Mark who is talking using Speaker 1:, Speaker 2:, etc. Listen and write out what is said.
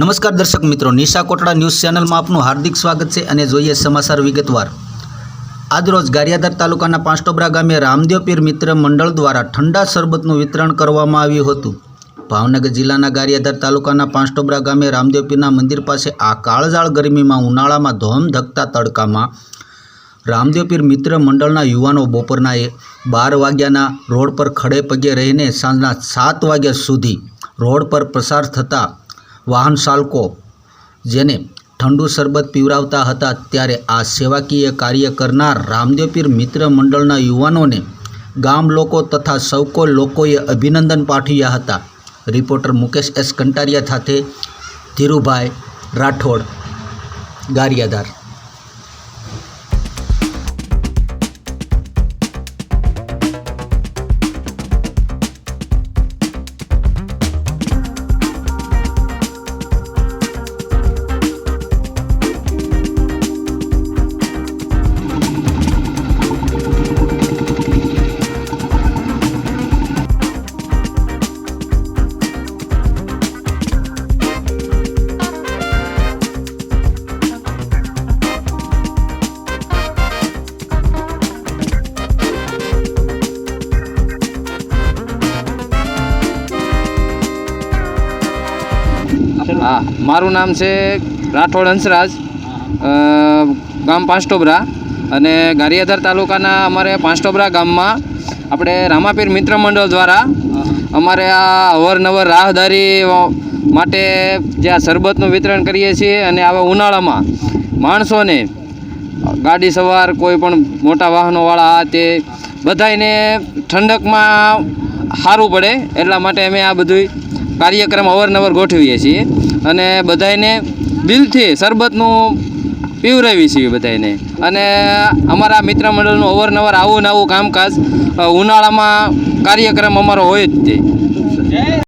Speaker 1: નમસ્કાર દર્શક મિત્રો, નિશા કોટડા ન્યૂઝ ચેનલમાં આપનું હાર્દિક સ્વાગત છે અને જોઈએ સમાચાર વિગતવાર. આજરોજ ગારિયાધાર તાલુકાના પાંચટોબરા ગામે રામદેવ પીર મિત્ર મંડળ દ્વારા ઠંડા શરબતનું વિતરણ કરવામાં આવ્યું હતું. ભાવનગર જિલ્લાના ગારિયાધાર તાલુકાના પાંચટોબરા ગામે રામદેવ પીરના મંદિર પાસે આ કાળઝાળ ગરમીમાં ઉનાળામાં ધોમ ધકતા તડકામાં રામદેવ પીર મિત્ર મંડળના યુવાનો બપોરના એ બાર વાગ્યાના રોડ પર ખડે પગે રહીને સાંજના સાત વાગ્યા સુધી રોડ પર પસાર થતા વાહન ચાલકો જેને ઠંડુ શરબત પીવરાવતા હતા ત્યારે આ સેવાકીય કાર્ય કરનાર રામદેવપીર મિત્ર મંડળના યુવાનોને ગામ લોકો તથા સૌકો લોકોએ અભિનંદન પાઠવ્યા હતા. રિપોર્ટર મુકેશ એસ કંટારિયા સાથે ધીરુભાઈ રાઠોડ, ગારિયાધાર.
Speaker 2: હા, મારું નામ છે રાઠોડ હંસરાજ. ગામ પાંચટોબરા અને ગારિયાધાર તાલુકાના અમારે પાંચટોબરા ગામમાં આપણે રામાપીર મિત્ર મંડળ દ્વારા અમારે આ અવરનવર રાહદારી માટે જે આ શરબતનું વિતરણ કરીએ છીએ અને આવા ઉનાળામાં માણસોને ગાડી સવાર, કોઈ પણ મોટા વાહનોવાળા, તે બધાયને ઠંડકમાં સારું પડે એટલા માટે અમે આ બધું કાર્યક્રમ અવારનવાર ગોઠવીએ છીએ અને બધાયને દિલથી શરબતનું પીવરાવીએ છીએ બધાયને. અને અમારા મિત્ર મંડળનું અવારનવાર આવું ને આવું કામકાજ ઉનાળામાં કાર્યક્રમ અમારો હોય જ તે.